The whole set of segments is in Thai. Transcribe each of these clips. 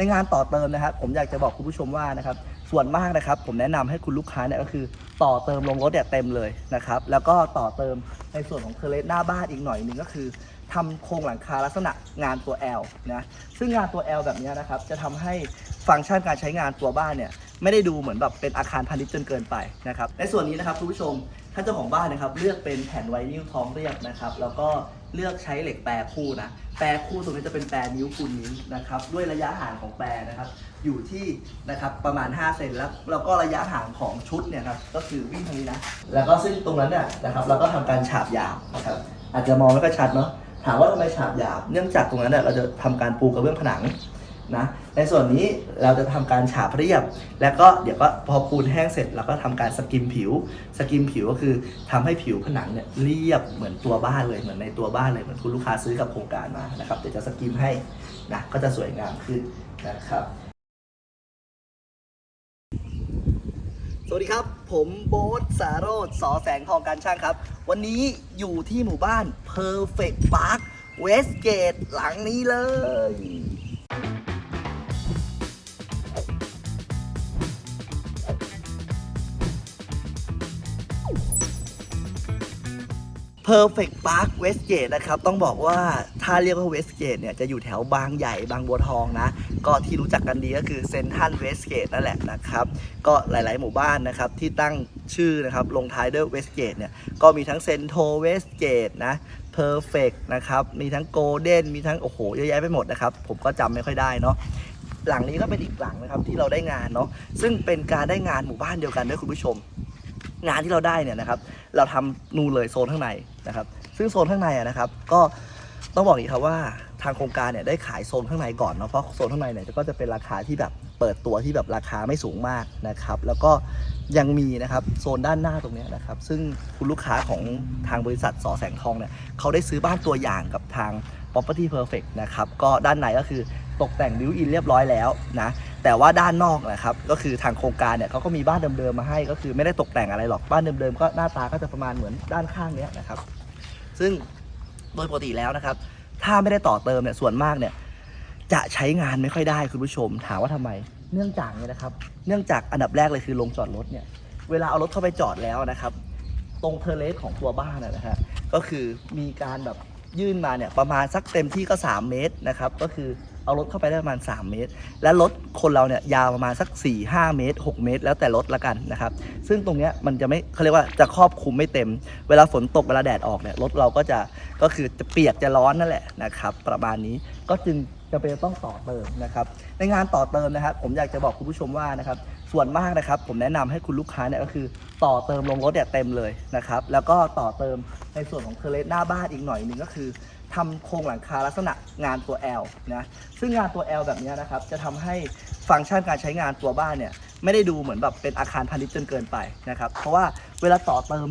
ในงานต่อเติมนะครับ ผมอยากจะบอกคุณผู้ชมว่านะครับ ส่วนมากนะครับ ผมแนะนำให้คุณลูกค้าเนี่ยก็คือ ต่อเติมลงรถเนี่ยเต็มเลยนะครับ แล้วก็ต่อเติมในส่วนของเทอร์เลสหน้าบ้านอีกหน่อยหนึ่งก็คือทำโครงหลังคาลักษณะงานตัว L นะซึ่งงานตัว L แบบนี้นะครับ จะทำให้ฟังก์ชันการใช้งานตัวบ้านเนี่ยไม่ได้ดูเหมือนแบบเป็นอาคารพาณิชย์จนเกินไปนะครับในส่วนนี้นะครับคุณผู้ชมถ้าเจ้าของบ้านนะครับเลือกเป็นแผ่นไวนิลท้องเรียบนะครับ แล้วก็ เลือกใช้เหล็กแปรคู่นะ แปรคู่ตรงนี้จะเป็นแปรนิ้วคูณนิ้วนะครับ ด้วยระยะห่างของแปรนะครับ อยู่ที่นะครับประมาณ 5 เซนแล้วแล้วก็ระยะห่างของชุดเนี่ยครับก็คือวิ่งทางนี้นะ แล้วก็ซึ่งตรงนั้นเนี่ยนะครับเราก็ทำการฉาบหยาบนะครับอาจจะมองไม่ค่อยชัดเนาะถามว่าทำไมฉาบหยาบเนื่องจากตรงนั้นเนี่ยเราจะทำการปูกระเบื้องผนัง นะในส่วนนี้เราจะทำการฉาบเรียบ แล้วก็เดี๋ยวก็พอปูนแห้งเสร็จเราก็ทำการสกิมผิว สกิมผิวก็คือทำให้ผิวผนังเนี่ยเรียบเหมือนตัวบ้านเลยเหมือนในตัวบ้านเลยเหมือนคุณลูกค้าซื้อกับโครงการมานะครับเดี๋ยวจะสกิมให้นะก็จะสวยงามขึ้นนะครับ สวัสดีครับ ผมโบ๊ทสารโรธสอแสงทองการช่างครับ วันนี้อยู่ที่หมู่บ้าน Perfect Park Westgate หลังนี้เลย Perfect Park Westgate นะครับ ต้องบอกว่าถ้าเรียกว่า Westgate เนี่ย จะอยู่แถวบางใหญ่บางบัวทองนะ ก็ที่รู้จักกันดีก็คือเซนทันเวสเกตนั่นแหละนะครับ ก็หลาย ๆ หมู่บ้านนะครับ ที่ตั้งชื่อนะครับ ลงท้ายด้วยเวสเกตเนี่ย ก็มีทั้งเซนโทเวสเกตนะ Perfect นะครับ มีทั้งโกลเด้นมีทั้ง โอ้โห เยอะแยะไปหมดนะครับ ผมก็จำไม่ค่อยได้เนาะหลังนี้ก็เป็นอีกหลังนะครับที่เราได้งานเนาะซึ่งเป็นการได้งานหมู่บ้านเดียวกันด้วยคุณผู้ชม งานที่เราได้เนี่ยนะครับ เราทำนูเลยโซนข้างในนะครับ ซึ่งโซนข้างในนะครับ ก็ต้องบอกอย่างนี้ครับว่าทางโครงการเนี่ยได้ขายโซนข้างในก่อนเนาะเพราะโซนข้างในเนี่ยก็จะเป็นราคาที่แบบเปิดตัวที่แบบราคาไม่สูงมากนะครับ แล้วก็ยังมีนะครับโซนด้านหน้าตรงนี้นะครับ ซึ่งคุณลูกค้าของทางบริษัทสอแสงทองเนี่ยเขาได้ซื้อบ้านตัวอย่างกับทาง Property Perfect นะครับ ก็ด้านในก็คือ ตกแต่งบิวอินเรียบร้อยแล้วนะแต่ว่าด้านนอกนะครับก็คือทางโครงการเนี่ยเขาก็มีบ้านเดิมๆมาให้ ก็คือไม่ได้ตกแต่งอะไรหรอกบ้านเดิมๆก็หน้าตาก็จะประมาณเหมือนด้านข้างเนี้ยนะครับ ซึ่งโดยปกติแล้วนะครับ ถ้าไม่ได้ต่อเติมเนี่ยส่วนมากเนี่ยจะใช้งานไม่ค่อยได้คุณผู้ชมถามว่าทำไม เนื่องจากเนี่ยนะครับ เนื่องจากอันดับแรกเลยคือลงจอดรถเนี่ยเวลาเอารถเข้าไปจอดแล้วนะครับ ตรงเทอร์เลสของตัวบ้านนะนะฮะก็คือมีการแบบยื่นมาเนี่ยประมาณสักเต็มที่ก็ 3 เมตรนะครับ ก็คือ เอารถเข้าไปได้ประมาณ 3 เมตร และรถคนเราเนี่ยยาวประมาณสัก 4 5 เมตร 6 เมตร แล้วแต่รถละกันนะครับ ซึ่งตรงเนี้ยมันจะไม่เขาเรียกว่าจะครอบคลุมไม่เต็ม เวลาฝนตกเวลาแดดออกเนี่ยรถเราก็จะก็คือจะเปียกจะร้อนนั่นแหละนะครับประมาณนี้ก็จึงจะเป็นต้องต่อเติมนะครับ ในงานต่อเติมนะครับ ผมอยากจะบอกคุณผู้ชมว่านะครับ ส่วนมากนะครับ ผมแนะนำให้คุณลูกค้าเนี่ยก็คือ ต่อเติมลงรถเนี่ยเต็มเลยนะครับ แล้วก็ต่อเติมในส่วนของเทอร์เลสหน้าบ้านอีกหน่อยหนึ่งก็คือ ทำโครงหลังคาลักษณะงานตัว L นะซึ่งงานตัว L แบบนี้นะครับจะทำให้ฟังก์ชันการใช้งานตัวบ้านเนี่ยไม่ได้ดูเหมือนแบบเป็นอาคารพาณิชย์จนเกินไปนะครับเพราะว่าเวลาต่อเติม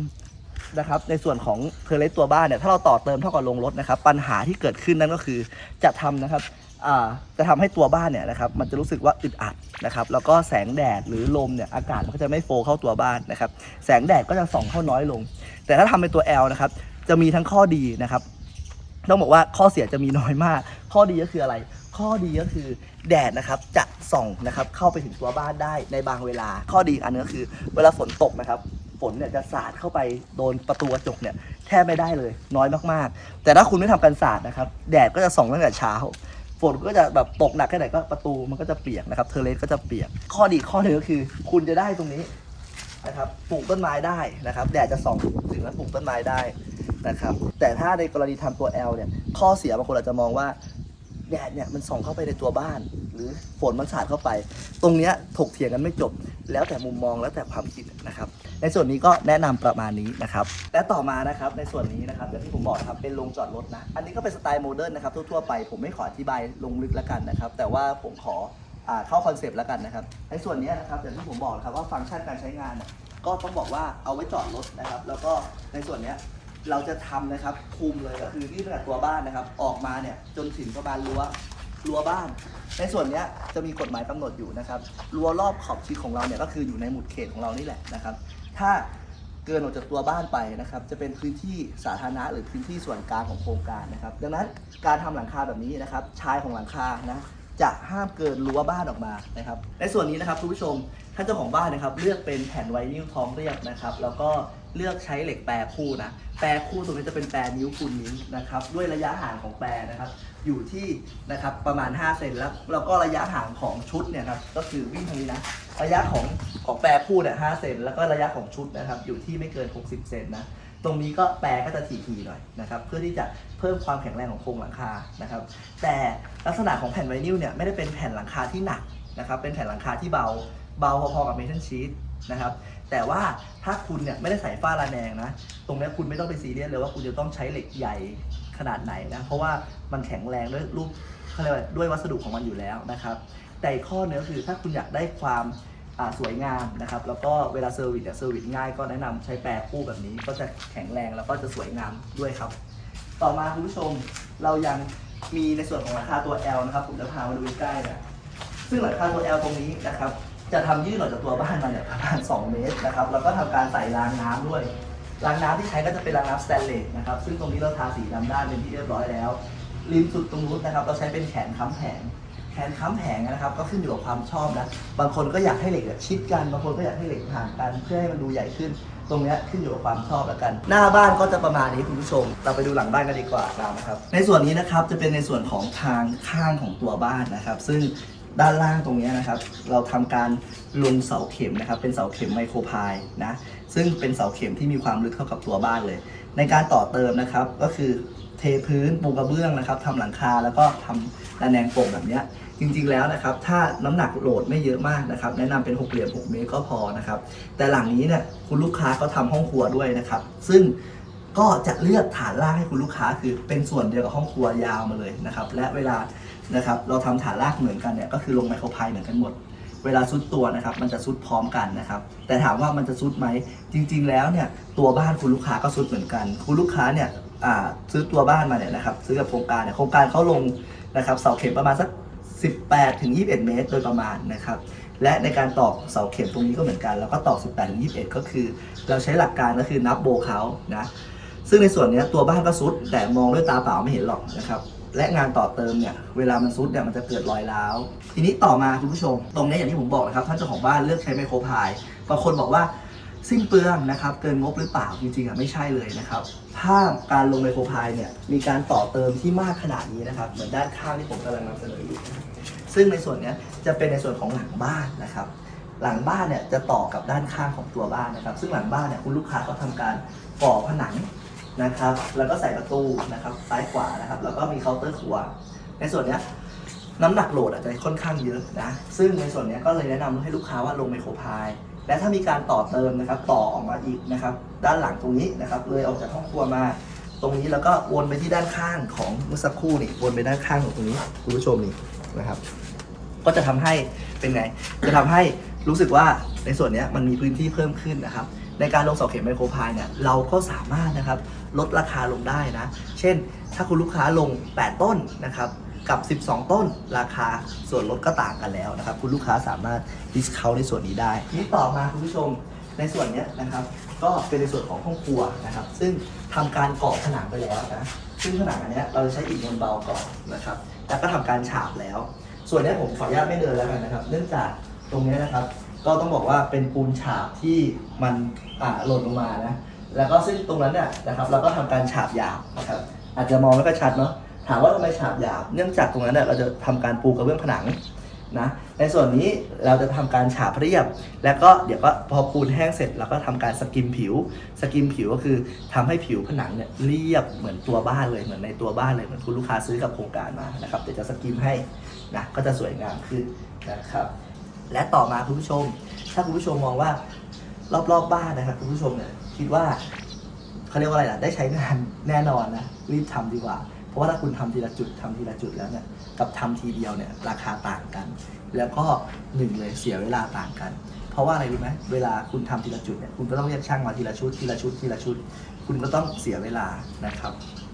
นะครับในส่วนของเทอร์เลสตัวบ้านเนี่ยถ้าเราต่อเติมเท่ากับลงรถนะครับปัญหาที่เกิดขึ้นนั่นก็คือจะทำนะครับจะทำให้ตัวบ้านเนี่ยนะครับมันจะรู้สึกว่าอึดอัดนะครับแล้วก็แสงแดดหรือลมเนี่ยอากาศมันก็จะไม่โฟเข้าตัวบ้านนะครับแสงแดดก็จะส่องเข้าน้อยลง แต่ถ้าทำเป็นตัว L นะครับจะมีทั้งข้อดีนะครับ ต้องบอกว่าข้อเสียจะมีน้อยมาก ข้อดีก็คืออะไร ข้อดีก็คือแดดนะครับจะส่องนะครับเข้าไปถึงตัวบ้านได้ในบางเวลา ข้อดีอันนึงก็คือ เวลาฝนตกนะครับฝนเนี่ยจะสาดเข้าไปโดนประตูกระจกเนี่ยแทบไม่ได้เลยน้อยมากๆ แต่ถ้าคุณไม่ทำกันสาดนะครับแดดก็จะส่องตั้งแต่เช้าฝนก็จะแบบตกหนักแค่ไหนก็ประตูมันก็จะเปียกนะครับเทเลสก็จะเปียก ข้อดีข้อหนึ่งก็คือ คุณจะได้ตรงนี้นะครับปลูกต้นไม้ได้นะครับ แดดจะส่องถึงแล้วปลูกต้นไม้ได้ นะครับ แต่ถ้าในกรณีทำตัว L เนี่ย ข้อเสียบางคนอาจจะมองว่าแดดเนี่ยมันส่องเข้าไปในตัวบ้าน หรือฝนมันสาดเข้าไป ตรงเนี้ยถกเถียงกันไม่จบ แล้วแต่มุมมองแล้วแต่ความคิดนะครับ ในส่วนนี้ก็แนะนำประมาณนี้นะครับ และต่อมานะครับในส่วนนี้นะครับอย่างที่ผมบอกครับเป็นโรงจอดรถนะ อันนี้ก็เป็นสไตล์โมเดิร์นนะครับทั่วๆไปผมไม่ขออธิบายลงลึกแล้วกันนะครับ แต่ว่าผมขออเข้าคอนเซปต์แล้วกันนะครับ ในส่วนนี้นะครับอย่างที่ผมบอกนะครับว่าฟังก์ชันการใช้งานเนี่ยก็ต้องบอกว่าเอาไว้จอดรถนะครับ แล้วก็ในส่วนเนี้ย เราจะทำนะครับคุมเลยก็คือที่ตั้งแต่ตัวบ้านนะครับ ออกมาเนี่ยจนถึงประมาณรั้วรั้วบ้าน ในส่วนเนี้ยจะมีกฎหมายกำหนดอยู่นะครับรั้วรอบขอบชิดของเราเนี่ยก็คืออยู่ในหมุดเขตของเรานี่แหละนะครับ ถ้าเกินออกจากตัวบ้านไปนะครับ จะเป็นพื้นที่สาธารณะหรือพื้นที่ส่วนกลางของโครงการนะครับ ดังนั้นการทำหลังคาแบบนี้นะครับชายของหลังคานะจะห้ามเกินรั้วบ้านออกมานะครับในส่วนนี้นะครับคุณผู้ชมท่านเจ้าของบ้านนะครับ เลือกเป็นแผ่นไวนิลทองเรียบนะครับ แล้วก็ เลือกใช้เหล็กแปรคู่นะ แปรคู่ตรงนี้จะเป็นแปรนิ้วคูณนิ้วนะครับ ด้วยระยะห่างของแปรนะครับ อยู่ที่นะครับประมาณ 5 เซนแล้วแล้วก็ระยะห่างของชุดเนี่ยครับก็คือวิ่งทางนี้นะระยะของของแปรคู่เนี่ย5เซนแล้วก็ระยะของชุดนะครับอยู่ที่ไม่เกิน 60 เซนนะตรงนี้ก็แปรก็จะถี่ๆหน่อยนะครับเพื่อที่จะเพิ่มความแข็งแรงของโครงหลังคานะครับ แต่ลักษณะของแผ่นไวนิลเนี่ยไม่ได้เป็นแผ่นหลังคาที่หนักนะครับเป็นแผ่นหลังคาที่เบาเบาพอๆกับเมทัลชีตนะครับ แต่ว่าถ้าคุณเนี่ยไม่ได้ใส่ฝ้าระแนงนะ ตรงนี้คุณไม่ต้องไปซีเรียสเลยว่าคุณจะต้องใช้เหล็กใหญ่ขนาดไหนนะ เพราะว่ามันแข็งแรงด้วยรูปเขาเรียกว่าด้วยวัสดุของมันอยู่แล้วนะครับ แต่ข้อเนื้อคือถ้าคุณอยากได้ความสวยงามนะครับ แล้วก็เวลาเซอร์วิสเนี่ยเซอร์วิสง่ายก็แนะนำใช้แปรคู่แบบนี้ ก็จะแข็งแรงแล้วก็จะสวยงามด้วยครับ ต่อมาคุณผู้ชมเรายังมีในส่วนของราคาตัว L นะครับ ผมจะพามาดูใกล้ๆนะซึ่งราคาตัว L ตรงนี้นะครับ จะทำยื่นออกจากตัวบ้านมาเนี่ยประมาณ 2 เมตรนะครับแล้วก็ทำการใส่รางน้ำด้วยรางน้ำที่ใช้ก็จะเป็นรางน้ำสแตนเลสนะครับซึ่งตรงนี้เราทาสีดำด้านเป็นที่เรียบร้อยแล้วริมสุดตรงนู้นนะครับ เราใช้เป็นแขนค้ำแผงแขนค้ำแผงนะครับ ก็ขึ้นอยู่กับความชอบนะบางคนก็อยากให้เหล็กชิดกันบางคนก็อยากให้เหล็กห่างกันเพื่อให้มันดูใหญ่ขึ้น ตรงนี้ขึ้นอยู่กับความชอบแล้วกัน หน้าบ้านก็จะประมาณนี้คุณผู้ชม เราไปดูหลังบ้านกันดีกว่านะครับ ในส่วนนี้นะครับจะเป็นในส่วนของทางข้างของตัวบ้านนะครับ ซึ่ง ด้านล่างตรงนี้นะครับ เราทำการลงเสาเข็มนะครับ เป็นเสาเข็มไมโครพายนะ ซึ่งเป็นเสาเข็มที่มีความลึกเท่ากับตัวบ้านเลย ในการต่อเติมนะครับ ก็คือเทพื้นปูกระเบื้องนะครับทำหลังคาแล้วก็ทำระแนงโป่งแบบนี้จริงๆแล้วนะครับ ถ้าน้ำหนักโหลดไม่เยอะมากนะครับ แนะนำเป็นหกเหลี่ยม6เมตรก็พอนะครับ แต่หลังนี้เนี่ยคุณลูกค้าก็ทำห้องครัวด้วยนะครับ ซึ่ง ก็จะเลือกฐานลางให้คุณลูกค้าคือเป็นส่วนเดียวกับห้องครัวยาวมาเลยนะครับ และเวลานะครับเราทำฐานลางเหมือนกันเนี่ยก็คือลงไมโครพายเหมือนกันหมด เวลาซุดตัวนะครับ มันจะซุดพร้อมกันนะครับ แต่ถามว่ามันจะซุดไหมจริง ๆ แล้วเนี่ยตัวบ้านคุณลูกค้าก็ซุดเหมือนกัน คุณลูกค้าเนี่ยซื้อตัวบ้านมาเนี่ยนะครับซื้อกับโครงการเนี่ยโครงการเขาลงนะครับเสาเข็มประมาณสัก 18ถึง21 เมตร โดยประมาณนะครับและในการตอกเสาเข็มตรงนี้ก็เหมือนกัน แล้วก็ตอก 18ถึง21 ก็คือ เราใช้หลักการก็คือนับโบเขานะ ซึ่งในส่วนนี้ตัวบ้านก็ซุดแต่มองด้วยตาเปล่าไม่เห็นหรอกนะครับและงานต่อเติมเนี่ยเวลามันซุดเนี่ยมันจะเกิดรอยร้าวทีนี้ต่อมาคุณผู้ชม ตรงนี้อย่างที่ผมบอกนะครับท่านเจ้าของบ้านเลือกใช้ไมโครพายบางคนบอกว่าสิ้นเปลืองนะครับเกินงบหรือเปล่าจริงๆอะไม่ใช่เลยนะครับถ้าการลงไมโครพายเนี่ยมีการต่อเติมที่มากขนาดนี้นะครับเหมือนด้านข้างที่ผมกำลังนำเสนออยู่ซึ่งในส่วนนี้จะเป็นในส่วนของหลังบ้านนะครับ หลังบ้านเนี่ยจะต่อกับด้านข้างของตัวบ้านนะครับ ซึ่งหลังบ้านเนี่ยคุณลูกค้าก็ทำการก่อผนัง นะครับ แล้วก็ใส่ประตูนะครับซ้ายขวานะครับ แล้วก็มีเคาน์เตอร์ครัว ในส่วนเนี้ยน้ำหนักโหลดอาจจะค่อนข้างเยอะนะ ซึ่งในส่วนนี้ก็เลยแนะนำให้ลูกค้าว่าลงไมโครพาย และถ้ามีการต่อเติมนะครับ ต่อออกมาอีกนะครับ ด้านหลังตรงนี้นะครับ เลยออกจากห้องครัวมา ตรงนี้แล้วก็วนไปที่ด้านข้างของเมื่อสักครู่นี่ วนไปด้านข้างของตรงนี้คุณผู้ชมนี่นะครับ ก็จะทำให้เป็นไง จะทำให้รู้สึกว่าในส่วนนี้มันมีพื้นที่เพิ่มขึ้นนะครับ ในการลงเสาเข็มไมโครพายเนี่ย เราก็สามารถนะครับ ลดราคาลงได้นะ เช่น ถ้าคุณลูกค้าลง 8 ต้นนะครับกับ 12 ต้นราคาส่วนลดก็ต่างกันแล้วนะครับ คุณลูกค้าสามารถดิสคาวในส่วนนี้ได้นี่ต่อมาคุณผู้ชมในส่วนนี้นะครับ ก็เป็นในส่วนของห้องครัวนะครับ ซึ่งทำการก่อผนังไปแล้วนะซึ่งผนังอันนี้เราจะใช้อิฐมวลเบาก่อนนะครับ แล้วก็ทำการฉาบแล้ว ส่วนนี้ผมขออนุญาตไม่เดินแล้วกันนะครับ เนื่องจากตรงนี้นะครับ ก็ต้องบอกว่าเป็นปูนฉาบที่มันหล่นลงมานะ แล้วก็ซึ่งตรงนั้นเนี่ยนะครับเราก็ทำการฉาบหยาบนะครับอาจจะมองไม่ค่อยชัดเนาะถามว่าทำไมฉาบหยาบเนื่องจากตรงนั้นเนี่ยเราจะทำการปูกระเบื้องผนังนะในส่วนนี้เราจะทำการฉาบเรียบ แล้วก็เดี๋ยวก็พอปูนแห้งเสร็จเราก็ทำการสกิมผิว สกิมผิวก็คือทำให้ผิวผนังเนี่ยเรียบเหมือนตัวบ้านเลยเหมือนในตัวบ้านเลยเหมือนคุณลูกค้าซื้อกับโครงการมานะครับเดี๋ยวจะสกิมให้นะก็จะสวยงามขึ้นนะครับ และต่อมาคุณผู้ชม ถ้าคุณผู้ชมมองว่ารอบๆบบ้านนะครับคุณผู้ชมเนี่ย คิดว่าเขาเรียกว่าอะไรล่ะ ได้ใช้งานแน่นอนนะรีบทำดีกว่า เพราะว่าถ้าคุณทำทีละจุดทำทีละจุดแล้วเนี่ยกับทำทีเดียวเนี่ยราคาต่างกัน แล้วก็หนึ่งเลยเสียเวลาต่างกัน เพราะว่าอะไรรู้ไหมเวลาคุณทำทีละจุดเนี่ยคุณก็ต้องเรียกช่างมาทีละชุดทีละชุดทีละชุด คุณก็ต้องเสียเวลานะครับ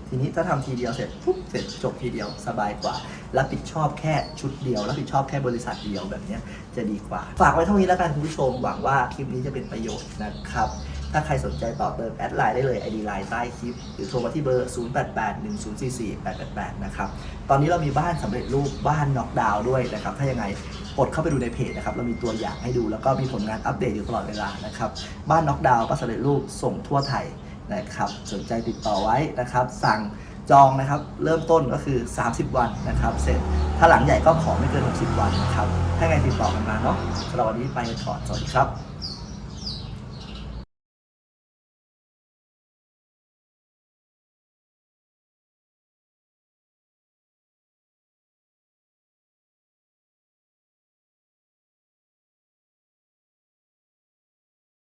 ทีนี้ถ้าทำทีเดียวเสร็จปุ๊บเสร็จจบทีเดียวสบายกว่า รับผิดชอบแค่ชุดเดียว รับผิดชอบแค่บริษัทเดียวแบบนี้จะดีกว่า ฝากไว้เท่านี้แล้วกันคุณผู้ชมหวังว่าคลิปนี้จะเป็นประโยชน์นะครับ ถ้าใครสนใจต่อเติมแอดไลน์ได้เลย ID ไลน์ใต้คลิป หรือโทรมาที่เบอร์ 0881044888 นะครับ ตอนนี้เรามีบ้านสำเร็จรูปบ้านน็อกดาวน์ด้วยนะครับ ถ้ายังไงกดเข้าไปดูในเพจนะครับ เรามีตัวอย่างให้ดูแล้วก็มีผลงานอัปเดตอยู่ตลอดเวลานะครับ บ้านน็อกดาวน์ก็สำเร็จรูปส่งทั่วไทยนะครับ สนใจติดต่อไว้นะครับ สั่งจองนะครับ เริ่มต้นก็คือ 30 วันนะครับ เสร็จ ถ้าหลังใหญ่ก็ขอไม่เกิน 60 วันนะครับ ถ้าไงติดต่อกันมาเนาะสำหรับวันนี้ไปก่อน สวัสดีครับ